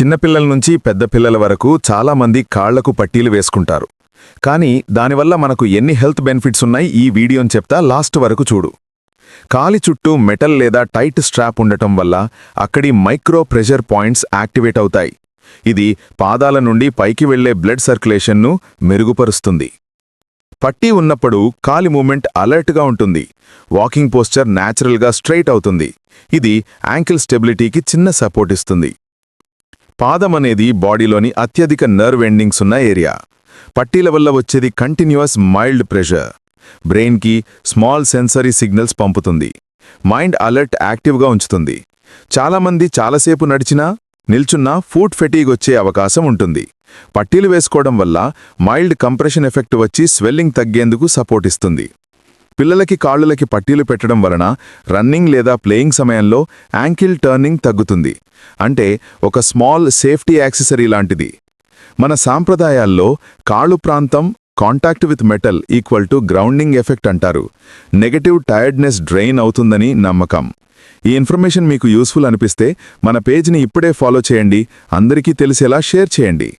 చిన్నపిల్లల నుంచి పెద్ద పిల్లల వరకు చాలామంది కాళ్ళకు పట్టీలు వేసుకుంటారు. కానీ దానివల్ల మనకు ఎన్ని హెల్త్ బెనిఫిట్స్ ఉన్నాయి ఈ వీడియోని చెప్తా లాస్ట్ వరకు చూడు. కాలి చుట్టూ మెటల్ లేదా టైట్ స్ట్రాప్ ఉండటం వల్ల అక్కడి మైక్రో ప్రెషర్ పాయింట్స్ యాక్టివేట్ అవుతాయి. ఇది పాదాల నుండి పైకి వెళ్ళే బ్లడ్ సర్క్యులేషన్ను మెరుగుపరుస్తుంది. పట్టీ ఉన్నప్పుడు కాలి మూమెంట్ అలర్ట్గా ఉంటుంది. వాకింగ్ పోస్చర్ న్యాచురల్గా స్ట్రైట్ అవుతుంది. ఇది యాంకిల్ స్టెబిలిటీకి చిన్న సపోర్ట్ ఇస్తుంది. పాదం అనేది బాడీలోని అత్యధిక నర్వ్ ఎండింగ్స్ ఉన్న ఏరియా. పట్టీల వల్ల వచ్చేది కంటిన్యూస్ మైల్డ్ ప్రెషర్. బ్రెయిన్కి స్మాల్ సెన్సరీ సిగ్నల్స్ పంపుతుంది. మైండ్ అలర్ట్ యాక్టివ్గా ఉంచుతుంది. చాలామంది చాలాసేపు నడిచినా నిల్చున్నా ఫుడ్ ఫెటీగ్ వచ్చే అవకాశం ఉంటుంది. పట్టీలు వేసుకోవడం వల్ల మైల్డ్ కంప్రెషన్ ఎఫెక్ట్ వచ్చి స్వెల్లింగ్ తగ్గేందుకు సపోర్ట్ ఇస్తుంది. పిల్లలకి కాళ్ళులకి పట్టీలు పెట్టడం వలన రన్నింగ్ లేదా ప్లేయింగ్ సమయంలో యాంకిల్ టర్నింగ్ తగ్గుతుంది. అంటే ఒక స్మాల్ సేఫ్టీ యాక్సెసరీ లాంటిది. మన సాంప్రదాయాల్లో కాళ్ళు ప్రాంతం contact with metal equal to grounding effect అంటారు. నెగటివ్ టైర్డ్నెస్ డ్రెయిన్ అవుతుందని నమ్మకం. ఈ ఇన్ఫర్మేషన్ మీకు యూస్ఫుల్ అనిపిస్తే మన పేజ్ని ఇప్పుడే ఫాలో చేయండి. అందరికీ తెలిసేలా షేర్ చేయండి.